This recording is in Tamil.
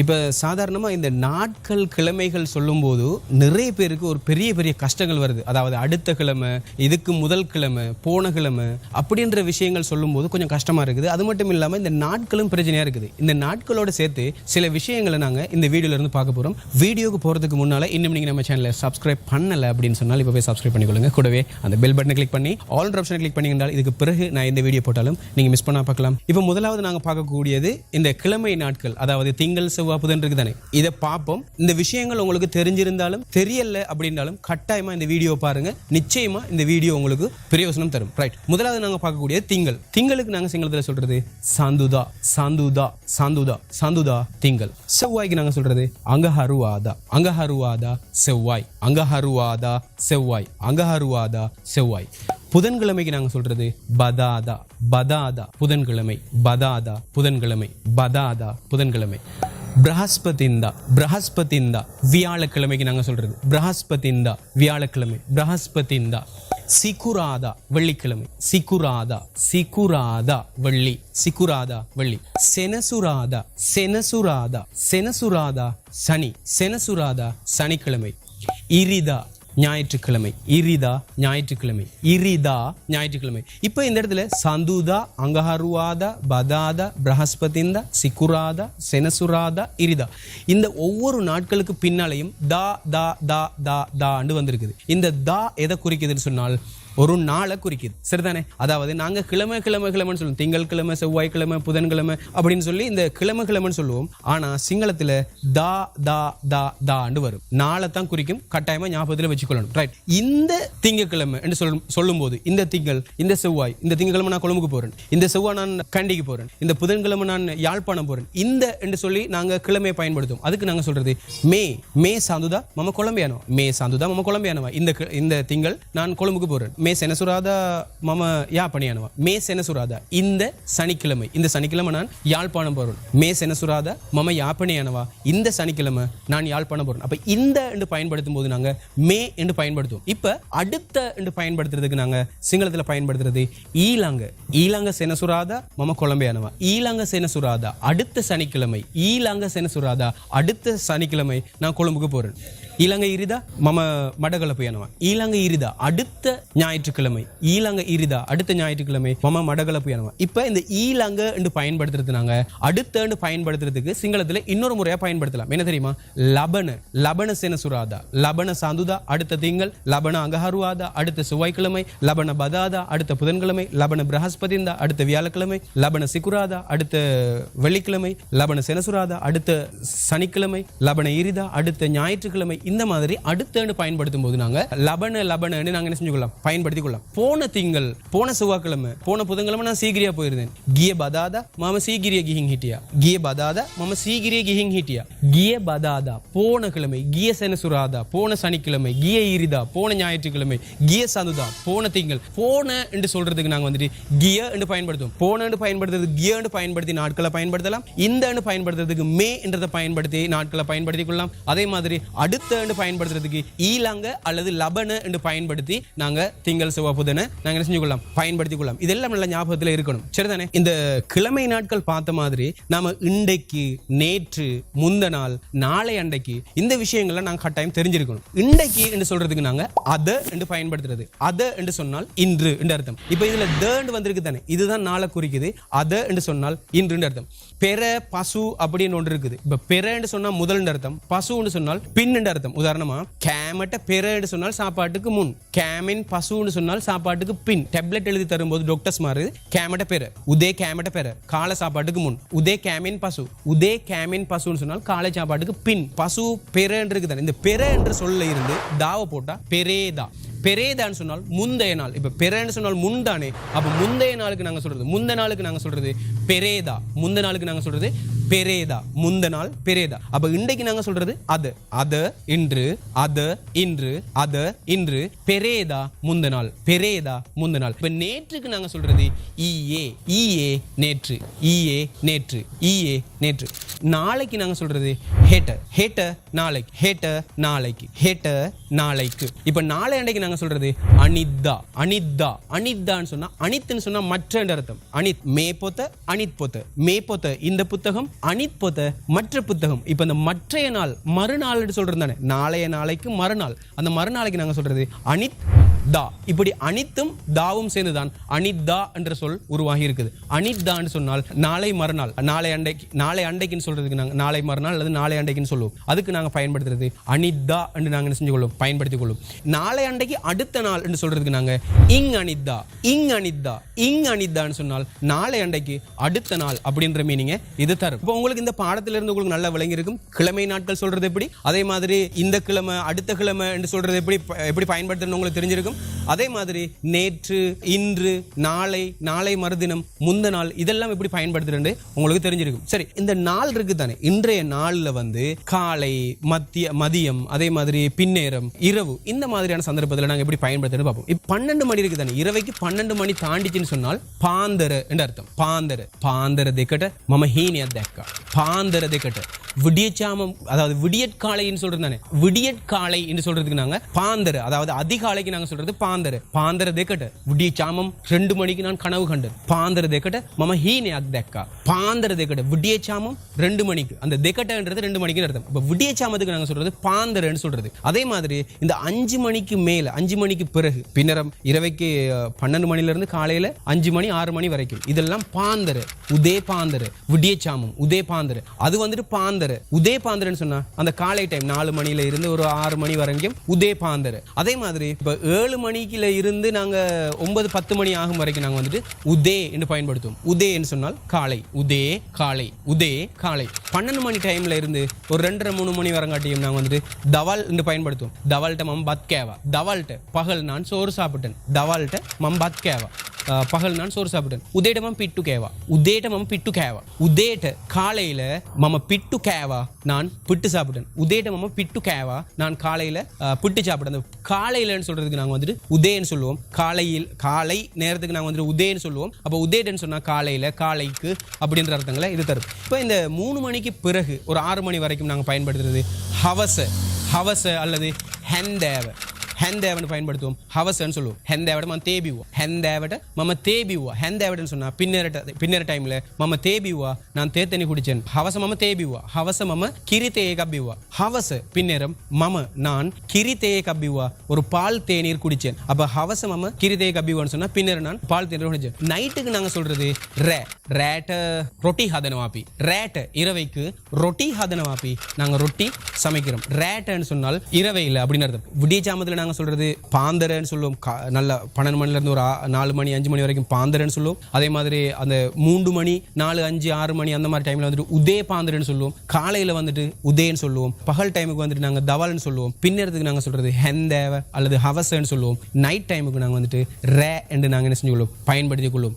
இப்போ சாதாரணமாக இந்த நாட்கள் கிழமைகள் சொல்லும்போது நிறைய பேருக்கு ஒரு பெரிய பெரிய கஷ்டங்கள் வருது. அதாவது அடுத்த கிழமை இதுக்கு முதல் கிழமை போன கிழமை அப்படின்ற விஷயங்கள் சொல்லும்போது கொஞ்சம் கஷ்டமாக இருக்குது. அது மட்டும் இல்லாமல் இந்த நாட்களும் பிரச்சனையாக இருக்குது. இந்த நாட்களோட சேர்த்து சில விஷயங்களை நாங்கள் இந்த வீடியோலேருந்து பார்க்க போகிறோம் வீடியோக்கு போகிறதுக்கு முன்னால் இன்னும் நீங்கள் நம்ம சேனலை சப்ஸ்கிரைப் பண்ணலை அப்படின்னு சொன்னால் இப்போ போய் சப்ஸ்கிரைப் பண்ணிக்கொள்ளுங்க. கூடவே அந்த பெல் பட்டனை கிளிக் பண்ணி ஆல் ஆப்ஷனை கிளிக் பண்ணிங்கன்றால் இதுக்கு பிறகு நான் இந்த வீடியோ போட்டாலும் நீங்கள் மிஸ் பண்ணால் பார்க்கலாம். இப்போ முதலாவது நாங்கள் பார்க்கக்கூடியது இந்த கிழமை நாட்கள். அதாவது திங்கள் செவ்வாய் புதன் தானே இதை பார்ப்போம். இந்த விஷயங்கள் உங்களுக்கு தெரிஞ்சிருந்தாலும் தெரியல அப்படின்னாலும் கட்டாயமா இந்த வீடியோ பாருங்க. நிச்சயமா இந்த வீடியோ உங்களுக்கு பிரயோசனம் தரும். ரைட் முதலாவது நாங்க பார்க்கக்கூடிய திங்கள். திங்களுக்கு நாங்க சிங்களத்துல சொல்றது? சாந்துதா சாந்துதா சாந்துதா சாந்துதா திங்கள். செவ்வாய்க்கு நாங்க சொல்றது? அங்கஹருவாதா அங்கஹருவாதா செவ்வாய். அங்கஹருவாதா செவ்வாய். அங்கஹருவாதா செவ்வாய். புதன்கிழமைக்கு நாங்க சொல்றது? பதாதா பதாதா புதன்கிழமை. பதாதா புதன்கிழமை. பதாதா புதன்கிழமை. பிரஹஸ்பதிந்தா பிரஹஸ்பதிந்தா வியாழக்கிழமைக்கு நாங்கள் சொல்கிறது பிரஹஸ்பதிந்தா வியாழக்கிழமை பிரஹஸ்பதிந்தா சிகுராதா வெள்ளிக்கிழமை சிக்குராதா சிகுராதா வெள்ளி சிக்குராதா வெள்ளி செனசுராதா செனசுராதா செனசுராதா சனி செனசுராதா சனிக்கிழமை இரிதா ஞாயிற்றுக்கிழமை இரிதா ஞாயிற்றுக்கிழமை இரிதா ஞாயிற்றுக்கிழமை இப்போ இந்த இடத்துல சந்துதா அங்கஹருவாதா பதாதா பிரஹஸ்பதிந்தா சிக்குராதா செனசுராதா இரிதா இந்த ஒவ்வொரு நாட்களுக்கு பின்னாலையும் தா தா தா தா தாண்டு வந்திருக்குது இந்த தா எதை குறிக்குதுன்னு சொன்னால் ஒரு நாளை குறிக்குது. சரிதானே? அதாவது நாங்க கிழமை கிழமை கிழமைன்னு சொல்லுவோம். திங்கள் கிழமை செவ்வாய் கிழமை புதன்கிழமை அப்படின்னு சொல்லி இந்த கிழமை கிழமைன்னு சொல்லுவோம். ஆனா சிங்களத்துல தா தா தா தாண்டு வரும். நாளை தான் குறிக்கும். கட்டாயமா ஞாபகத்தில் வச்சுக்கொள்ளணும். ரைட் இந்த திங்கக்கிழமை என்று சொல்லும் சொல்லும்போது இந்த திங்கள் இந்த செவ்வாய் இந்த திங்கக்கிழமை நான் கொழும்புக்கு போறேன். இந்த செவ்வாய் நான் கண்டிக்கு போறேன். இந்த புதன்கிழமை நான் யாழ்ப்பாணம் போறேன். இந்த என்று சொல்லி நாங்க கிழமையை பயன்படுத்துவோம். அதுக்கு நாங்க சொல்றது மே மே சாந்துதா மம கொலம்பியானோ மே சாந்துதா மம கொலம்பியானவா இந்த இந்த திங்கள் நான் கொழும்புக்கு போறேன். மே செனசுராதா மம யா பணியானவா மே செனசுராதா இந்த சனிக்கிழமை இந்த சனிக்கிழமை நான் யாழ்ப்பாணம் போகிறேன் மே செனசுராதா மம யாப்பணியானவா இந்த சனிக்கிழமை நான் யாழ்ப்பாணம் போறேன். அப்ப இந்த என்று பயன்படுத்தும் போது நாங்க மே என்று பயன்படுத்துவோம். இப்ப அடுத்த என்று பயன்படுத்துறதுக்கு நாங்க சிங்களத்துல பயன்படுத்துறது ஈலாங்க ஈலாங்க செனசுராதா மம கொழம்பையானவா ஈலாங்க செனசுராதா அடுத்த சனிக்கிழமை ஈலாங்க செனசுராதா அடுத்த சனிக்கிழமை நான் கொழும்புக்கு போறேன். இலங்கை இரிதா மம மடகளப்பு எனவா? ஈலங்க இரிதா அடுத்த ஞாயிற்றுக்கிழமை. ஈலங்க இரிதா அடுத்த ஞாயிற்றுக்கிழமை மம மடகளப்பு எனவா? இப்ப இந்த ஈலங்க என்று பயன்படுத்துறது நாங்க அடுத்தன்னு பயன்படுத்துறதுக்கு சிங்களத்துல இன்னொரு முறையா பயன்படுத்தலாம். என்ன தெரியுமா? லபன லபன செனசுராதா லபன சாந்துதா அடுத்த திங்கள். லபன அகஹருவாதா அடுத்த செவ்வாய்க்கிழமை. லபன பதாதா அடுத்த புதன்கிழமை. லபன பிரஹஸ்பதிந்தா அடுத்த வியாழக்கிழமை. லபன சிக்குராதா அடுத்த வெள்ளிக்கிழமை. லபன செனசுராதா அடுத்த சனிக்கிழமை. லபன இரிதா அடுத்த ஞாயிற்றுக்கிழமை. இந்த மாதிரி அடுத்தேன்னு பயன்படுத்தும் போது நாங்க லபன லபனன்னு நாங்க என்ன செஞ்சுக்கலாம் பயன்படுத்தி கொள்ளலாம் போன திங்கள் போன செவ்வாய்க்கிழமை போன புதன்கிழமை நான் சீக்கிரியா போயிருந்தேன். கிய பதாதா மாம சீக்கிரிய கிஹிங் ஹிட்டியா? கிய பதாதா மாம சீக்கிரிய கிஹிங் ஹிட்டியா? கிய பதாதா போன கிழமை கிய செனசுராதா போன சனிக்கிழமை கிய இரிதா போன ஞாயிற்றுக்கிழமை கிய சதுதா போன திங்கள். போன என்று சொல்றதுக்கு நாங்க வந்துட்டு கிய என்று பயன்படுத்துவோம். போன என்று பயன்படுத்துறது கிய என்று பயன்படுத்தி நாட்களை பயன்படுத்தலாம். இந்த என்று பயன்படுத்துறதுக்கு மே என்றதை பயன்படுத்தி நாட்களை பயன்படுத்திக் கொள்ளலாம் அதே மாதிரி அடுத்த என்று பயன்படுத்துறதுக்கு ஈலாங்க அல்லது லபனு என்று பயன்படுத்தி நாங்க திங்கள் செவ்வாய் புதனை நாங்க என்ன செஞ்சு கொள்ளலாம் பயன்படுத்திக் கொள்ளலாம் இதெல்லாம் நல்ல ஞாபகத்துல இருக்கணும். சரிதானே? இந்த கிழமை நாட்கள் பார்த்த மாதிரி நாம இன்றைக்கு நேற்று முந்த நாள் நாளை அன்றைக்கு இந்த விஷயங்கள்லாம் நாங்க கட்டாயம் தெரிஞ்சிருக்கணும். இன்றைக்கு என்று சொல்றதுக்கு நாங்க அத என்று பயன்படுத்துறது. அத என்று சொன்னால் இன்று என்று அர்த்தம். இப்போ இதுல தேண்டு வந்திருக்கு தானே? இதுதான் நாளை குறிக்குது. அத என்று சொன்னால் இன்று அர்த்தம். பெற பசு அப்படின்னு ஒன்று இருக்குது. இப்ப என்று சொன்னா முதல் அர்த்தம். பசுன்னு சொன்னால் பின் அர்த்தம். உதாரணமா கேமட்ட பெறன்னு சொன்னால் சாப்பாட்டுக்கு முன் கேமின் பசுன்னு சொன்னால் சாப்பாட்டுக்கு பின் டேப்லெட் எழுதி தரும்போது டாக்டர்ஸ் மாறு கேமட்ட பெற உதே கேமட்ட பெற காலை சாப்பாட்டுக்கு முன் உதே கேமின் பசு உதே கேமின் பசுன்னு சொன்னால் காலை சாப்பாட்டுக்கு பின் பசு பெறன்னு தானே. இந்த பெற என்ற சொல்ல இருந்து தாவை போட்டா பெரேதா. பெரேதான்னு சொன்னால் முந்தைய நாள். இப்போ பெரேன்னு சொன்னால் முன்தானே அப்போ முந்தைய நாளுக்கு நாங்கள் சொல்கிறது முந்த நாளுக்கு நாங்கள் சொல்கிறது பெரேதா. முந்த நாளுக்கு நாங்கள் சொல்கிறது பெரேதா முந்த நாள் பெரேதா. அப்ப இன்றைக்கு நாங்க சொல்றது அது. அத இன்று அத இன்று அத இன்று பெரேதா முந்த நாள். பெரேதா முந்த நாள். இப்ப நேற்றுக்கு நாங்க சொல்றது ஈஏ ஈஏ நேற்று. ஈஏ நேற்று. ஈஏ நேற்று. நாளைக்கு நாங்க சொல்றது ஹேட்ட. ஹேட்ட நாளைக்கு. ஹேட்ட நாளைக்கு. ஹேட்ட நாளைக்கு. இப்ப நாளை அன்றைக்கு நாங்க சொல்றது அனித்தா அனித்தா அனித்தான்னு சொன்னா அனித்துன்னு சொன்னா மற்ற அர்த்தம். அனித் மே பொத்த அனித் பொத்த. மே பொத்த இந்த புத்தகம் அனித் பொத்த மற்ற புத்தகம். இப்ப இந்த மற்றைய நாள் மறுநாள் சொல்றது தானே நாளைய நாளைக்கு மறுநாள். அந்த மறுநாளைக்கு நாங்க சொல்றது அனித் தா. இப்படி அனித்தும் தாவும் சேர்ந்துதான். அனித்தா என்ற சொல் உருவாகி இருக்குது அனித்தான்னு சொன்னால் நாளை மறுநாள். நாளை அண்டைக்கு நாளை அண்டைக்குன்னு சொல்றதுக்கு நாங்கள் நாளை மறுநாள் அல்லது நாளை அண்டைக்குன்னு சொல்லுவோம். அதுக்கு நாங்கள் பயன்படுத்துறது அனித்தா என்று நாங்கள் என்ன செஞ்சு கொள்ளும் பயன்படுத்திக் கொள்ளும் நாளை அண்டைக்கு அடுத்த நாள் என்று சொல்றதுக்கு நாங்கள் இங் அனித்தா இங் அனித்தா இங் அனித்தான்னு சொன்னால் நாளை அண்டைக்கு அடுத்த நாள் அப்படின்ற மீனிங்கை இது தரும். இப்போ உங்களுக்கு இந்த பாடத்திலிருந்து உங்களுக்கு நல்லா விளங்கி இருக்கும். கிழமை நாட்கள் சொல்றது எப்படி? அதே மாதிரி இந்த கிழமை அடுத்த கிழமை என்று சொல்றது எப்படி எப்படி பயன்படுத்தணும் உங்களுக்கு தெரிஞ்சிருக்கும். அதே மாதிரி நேற்று இன்று நாளை நாளை மறுதினம் முந்த நாள் இதெல்லாம் எப்படி பயன்படுத்துறது உங்களுக்கு தெரிஞ்சிருக்கும். சரி இந்த நாள் இருக்கு தானே இன்றைய நாளில் வந்து காலை மத்திய மதியம் அதே மாதிரி பின்னேரம் இரவு இந்த மாதிரியான சந்தர்ப்பத்தில் நாங்க எப்படி பயன்படுத்துறது பார்ப்போம். இப்போ பன்னெண்டு மணி இருக்கு தானே இரவைக்கு பன்னெண்டு மணி தாண்டிச்சுன்னு சொன்னால் பாந்தர என்று அர்த்தம். பாந்தர பாந்தர திக்கட்ட மம ஹீனி அத்தக்கா. பாந்தர திக்கட்ட. விடியச்சாமம் அதாவது விடியற்காலைன்னு சொல்றது தானே விடியற்காலை என்று சொல்றதுக்கு நாங்க பாந்தர அதாவது அதிகாலைக்கு நாங்க சொல்றது பாந்தர. பாந்தர தேக்கட்ட விடியச்சாமம் ரெண்டு மணிக்கு நான் கனவு கண்டேன் பாந்தர தேக்கட்ட மம ஹீனி அத்தக்கா பாந்தர தேக்கட்ட விடியச்சாமம் ரெண்டு மணிக்கு. அந்த தேக்கட்டன்றது ரெண்டு மணிக்கு அர்த்தம். இப்போ விடியச்சாமத்துக்கு நாங்க சொல்றது பாந்தரன்னு சொல்றது. அதே மாதிரி இந்த அஞ்சு மணிக்கு மேல அஞ்சு மணிக்கு பிறகு பின்னரம் இரவைக்கு பன்னெண்டு மணில இருந்து காலையில அஞ்சு மணி ஆறு மணி வரைக்கும் இதெல்லாம் பாந்தர உதே பாந்தர விடிய சாமம் உதே பாந்தர. அது வந்துட்டு பாந்தர. உதே பாந்தரன்னு சொன்னா அந்த காலை டைம் நாலு மணில இருந்து ஒரு ஆறு மணி வரைக்கும் உதே பாந்தர. அதே மாதிரி இப்ப ஏழு மணிக்குல இருந்து நாங்கள் ஒன்பது பத்து மணி ஆகும் வரைக்கும் நாங்கள் வந்துட்டு உதே என்று பயன்படுத்துவோம். உதேன்னு சொன்னால் காலை. உதே காலை. உதே காலை. பன்னெண்டு மணி டைமில் இருந்து ஒரு ரெண்டரை மூணு மணி வரங்காட்டியும் நாங்கள் வந்துட்டு தவால் என்று பயன்படுத்துவோம். தவால்கிட்ட மம் பத் கேவா தவால்ட்ட பகல் நான் சோறு சாப்பிட்டேன். தவால்ட்ட மம் பத் பகல் நான் சோறு சாப்பிட்டேன் உதேட்ட மம் பிட்டு கேவா. உதேட்ட மம பிட்டு கேவா. உதேட்ட காலையில மம பிட்டு கேவா நான் பிட்டு சாப்பிட்டேன் உதேட்ட மம பிட்டு கேவா நான் காலையில பிட்டு சாப்பிட்டேன் அந்த காலையிலன்னு சொல்றதுக்கு நாங்கள் வந்துட்டு உதேன்னு சொல்லுவோம். காலையில் காலை நேரத்துக்கு நாங்கள் வந்துட்டு உதேன்னு சொல்லுவோம். அப்போ உதேட்டன்னு சொன்னால் காலையில் காலைக்கு அப்படின்ற அர்த்தங்களை இது தரும் இப்போ இந்த மூணு மணிக்கு பிறகு ஒரு ஆறு மணி வரைக்கும் நாங்கள் பயன்படுத்துறது ஹவச ஹவச அல்லது ஹெந்தேவை හැන්දෑවට පයින්බටතුම් හවසන් සුළු. හැන්දෑවට මන් තේබිවා හැන්දෑවට මම තේබිවා හැන්දෑවට සුන්න පින්නට පින්නර ටයිම්ල මම තේබිවා නන් තේතනි හුඩිචන්. හවස මම තේබිවා හවස මම කිරිතේකබ්බිවා හවස பின்னேரம் மம நான் கிரிதேய கபிவா ஒரு பால் தேநீர் குடிச்சேன் அப்ப ஹவச மம கிரிதேய கபிவான்னு சொன்னா பின்னர் நான் பால் தேநீர் குடிச்சேன் நைட்டுக்கு நாங்க சொல்றது ரே ரேட்ட ரொட்டி ஹதனவாப்பி ரேட்ட இரவைக்கு ரொட்டி ஹதனவாப்பி நாங்க ரொட்டி சமைக்கிறோம் ரேட்டன்னு சொன்னால் இரவையில் அப்படின்னு அர்த்தம் நாங்கள் சொல்கிறது பாந்தரன்னு சொல்லுவோம். கா- நல்ல பன்னெண்டு மணில இருந்து ஒரு நாலு மணி அஞ்சு மணி வரைக்கும் பாந்தரன்னு சொல்லுவோம். அதே மாதிரி அந்த மூன்று மணி நாலு அஞ்சு ஆறு மணி அந்த மாதிரி டைமில் வந்துட்டு உதய பாந்தரன்னு சொல்லுவோம். காலையில் வந்துட்டு உதயன்னு சொல்லுவோம். பகல் டைமுக்கு வந்துட்டு நாங்கள் தவால்னு சொல்லுவோம். பின்னரத்துக்கு நாங்கள் சொல்கிறது ஹெந்தேவ அல்லது ஹவசன்னு சொல்லுவோம். நைட் டைமுக்கு நாங்கள் வந்துட்டு ரே என்று நாங்கள் என்ன செஞ்சு கொள்வோம் பயன்படுத்திக் கொள்வோம்